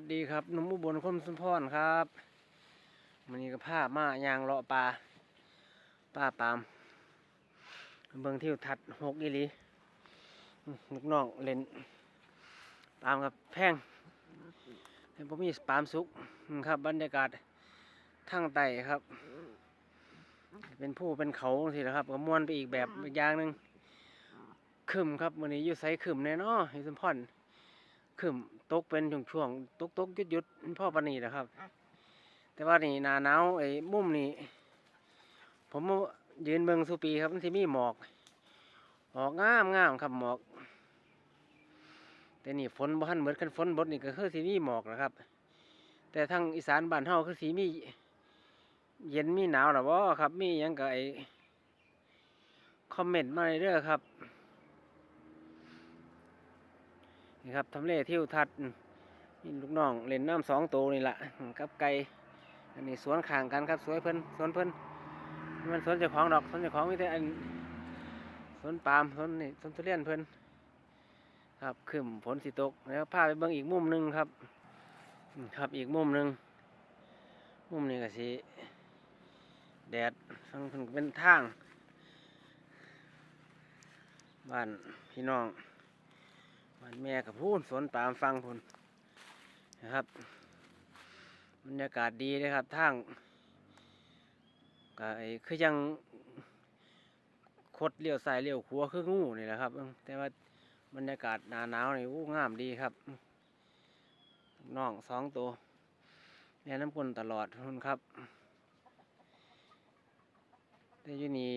วัสดีครับนุ่มอุบลคมสุนพรครับมันนี้ก็ผ้ามายางเลาะปลาป้าปามเบิ่งทิวทัดหกอีลีลูกน้องเล่นปามกับแพงแต่ผมมีปามสุกครับ บรรยากาศทางไต่ครับ เป็นผู้เป็นเขาสินะครับก็ม่วนไปอีกแบบอีกอย่างหนึ่งขึ้มครับวันนี้อยู่ไสขึ้มแน่นอนให้สมพร ขึ้นตกเป็นช่วงๆตกตกหยุดหยุดๆพ่อปานนีนะครับ แต่ว่านี่หนาหนาวไอ้มุมนี่ผมมายืนเบิงสุปีครับมันสิมีหมอกหมอกงามงามครับหมอก แต่นี่ฝนบ่ทันเหมือนกันฝนบดนี่ก็คือสิมีหมอกนะครับ แต่ทางอีสานบ้านเฮาคือสิมี เย็นมีหนาวหรอบ่ครับ มีหยังก็ไอ้คอมเมนต์มาเรื่อยๆครับ นี่ครับทำเลทิวทัศน์นี่ลูกน้องเล่นน้ำสองตัวนี่แหละกับไก่อันนี้สวนข้างกันครับสวยเพิ่นสวนเพิ่นมันสวนเจ้าของดอกสวนเจ้าของมีแต่อันสวนปาล์มสวนนี่สวนทุเรียนเพิ่นครับขึ้นฝนสิตกแล้วพาไปเบิ่งอีกมุมหนึ่งครับ ครับอีกมุมหนึ่งมุมนี้ก็สิแดดฟังเพิ่นก็เป็นทาง บ้านพี่น้อง มันแม่กับพูนสวนปามฟังพุนนะครับบรรยากาศดีเลยครับทางก็ไอคือยังคดเลี้ยวซ้ายเลี้ยวขวาคืองูนี่แหละครับ แต่ว่าบรรยากาศหนาหนาวนี่อู้งามดีครับน้องสองตัวแม่น้ำกลนตลอดพุนครับแต่ยูนี่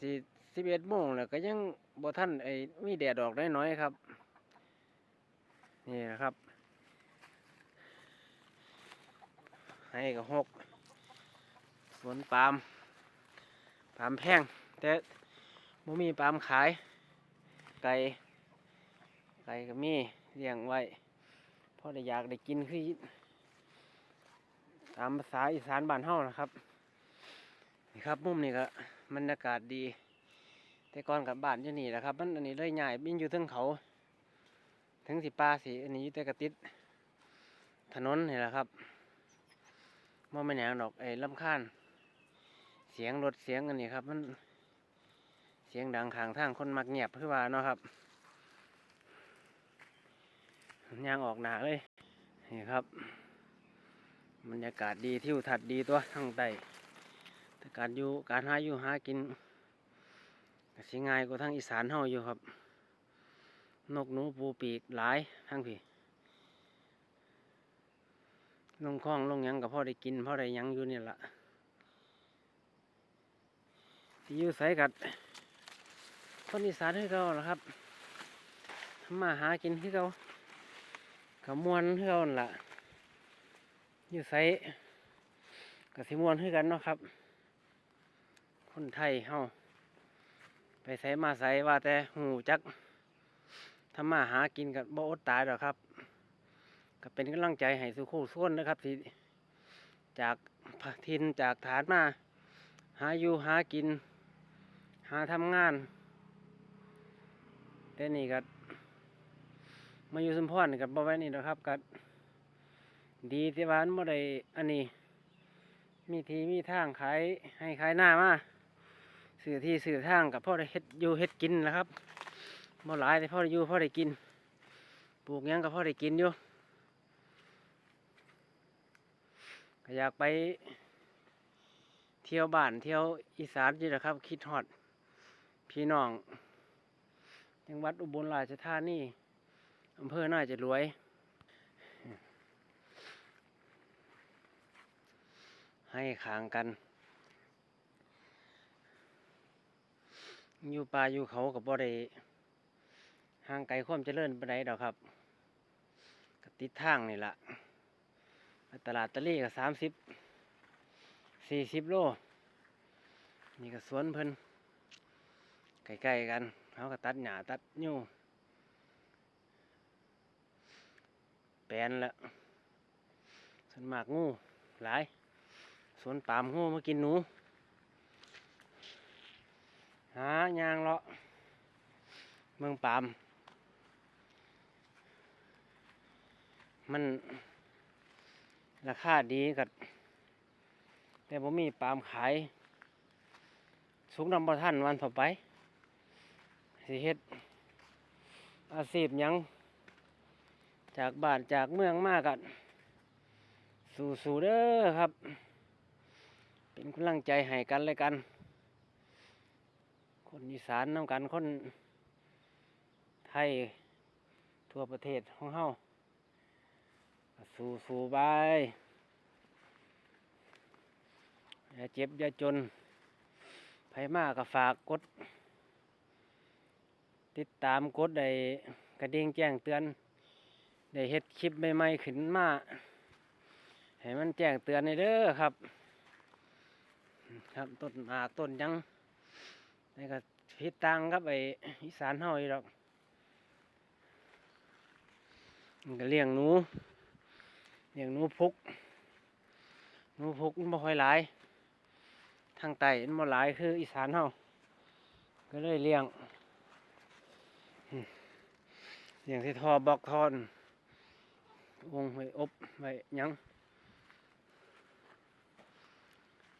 สิ สิบเอ็ดโมงแล้วก็ยังบ่ท่านไอ้มีแดดออกน้อยๆครับ นี่นะครับ ให้กับหกสวนปาล์มปาล์มแพงแต่บ่มีปาล์มขาย ไก่ไก่ก็มีเลี้ยงไว้พอได้อยากได้กินคือตามภาษาอีสานบ้านเฮานะครับนี่ครับมุมนี้ก็บรรยากาศดี แต่ก่อนกับบ้านอยู่นี่แหละครับ มันอันนี้เลยใหญ่บินอยู่เทึงเขา ถึงสิปลาสิอันนี้อยู่แต่กระติดถนนนี่แหละครับมันไม่นหยังดอกไอ้ลำคาญเสียงรถเสียงอันนี้ครับ มันเสียงดังขางทางคนมักเงียบคือว่าเนาะครับยางออกหนาเลยนี่ครับบรรยากาศดีทิวทัศน์ดีตัวทั้งใต้แต่การอยู่การหาอยู่หากิน สิง่ายกว่าทางอีสานเฮาอยู่ครับ นกหนูปูปีกหลายทั้งพี่ลงคลองลงยังกับพ่อได้กินพ่อได้ยังอยู่นี่ละที่อยู่ใสกัดคนอีสานให้เขาละครับทำมาหากินให้เขาขมวนให้เขาล่ะอยู่ใส่กับสิมวนให้กันเนาะครับ คนไทยเฮา ไปใส่มาใส่ว่าแต่หูจักทำมาหากินกับบ่อดตายหรอกครับ ก็เป็นกำลังใจให้สุขุส่วนนะครับที่จากทินจากฐานมา หาอยู่หากิน หาทำงานแต่นี่ก็มาอยู่สมพรกับบ่ไว้นี่นะครับก็ดีที่ว่ามันบ่ได้อันนี้ มีทีมีทางขายให้ขายหน้ามา สื่อที่สื่อทางกับพ่อได้เฮ็ดอยู่เฮ็ดกินนะครับบ่หลายแต่พ่อได้อยู่พ่อได้กิน ปลูกยังก็พ่อได้กินอยู่อยากไปเที่ยวบ้านเที่ยวอีสานอยู่นะครับ คิดฮอด พี่น้องจังหวัดอุบลราชธานีอำเภอน่าจะรวย ให้ขางกัน อยู่ป่าอยู่เขากับบ่ได้ห่างไกลความเจริญปานใดอกครับก็ติดทางนี่ละตลาดตะลี่ก็สามสิบสี่สิบโล นี่ก็สวนเพิ่นใกล้ๆกันเขาก็ตัดหญ้าตัดยูแปลนละส่วนมากงูหลายสวนปามงูมากินหนู หายางเลาะเมืองปาม มัน ราคาดีกับแต่ผมมีปามขาย สุกนำประท่านวันต่อไป สิเฮ็ด อาชีพยัง จากบ้านจากเมืองมากกันสู่สู่เด้อครับ เป็นกำลังใจให้กันเลยกัน คนอีสานน้ำกันคนไทยทั่วประเทศของเฮาสู่สู่ไปอย่าเจ็บอย่าจนไผมากก็ฝากกด ติดตามกดได้กระดิ่งแจ้งเตือน ได้เฮ็ดคลิปใหม่ๆขึ้นมาให้มันแจ้งเตือนในเด้อครับ ครับต้นหมากต้นยัง นี่ก็พิดตังครับไออีสานเฮาอีดอกมันก็เลี้ยงหนูเลี้ยงหนูพุกหนูพุกมันบ่ค่อยหลาย ทางใต้มันบ่หลายคืออีสานเฮาก็เลยเลี้ยงเลี้ยงที่ทอบอกทอนวงไว้อบไว้ยัง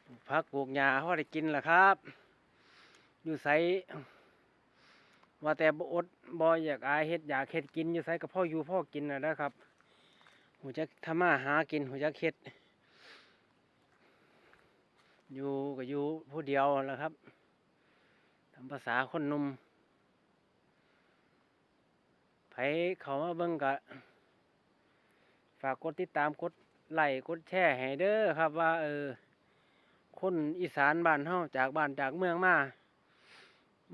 ปลูกผักปลูกหญ้าพอได้กินล่ะครับ อยู่ไสว่าแต่บอดบ่อยากอายเฮ็ดอยากเฮ็ดกินอยู่ไสก็พ่ออยู่พ่อกินนะนะครับหูจักทำมาหากินหูจักเฮ็ด อยู่ก็อยู่ผู้เดียวแล้วครับทำภาษาคนหนุ่มไผเขามาเบิ่งกะฝากกดติดตามกดไลค์กดแชร์ให้เด้อครับว่าเออคนอีสานบ้านเฮาจากบ้านจากเมืองมา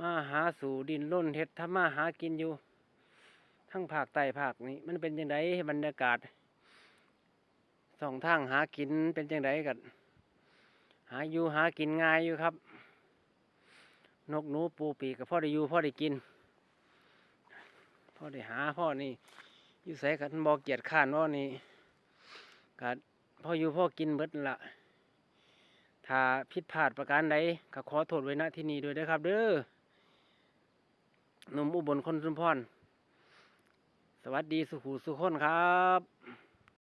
มาหาสู่ดินร่นเฮ็ดทำมาหากินอยู่ ทั้งภาคใต้ภาคนี้ มันเป็นจังไดบรรยากาศสองทางหากินเป็นจังไดกันหาอยู่หากินง่ายอยู่ครับ นกหนูปูปีกับพ่อได้อยู่พ่อได้กินพ่อได้หาพ่อนี่อยู่ใส่กันบอกเกียรติข้านว่านี่กัดพ่ออยู่พ่อกินเบิดละถ้าผิดพลาดประการใดก็ขอโทษไว้ณที่นี้ด้วยนะครับ เด้อ นุ่มอุบลคนสุมพร สวัสดีสุขูสุขคนครับ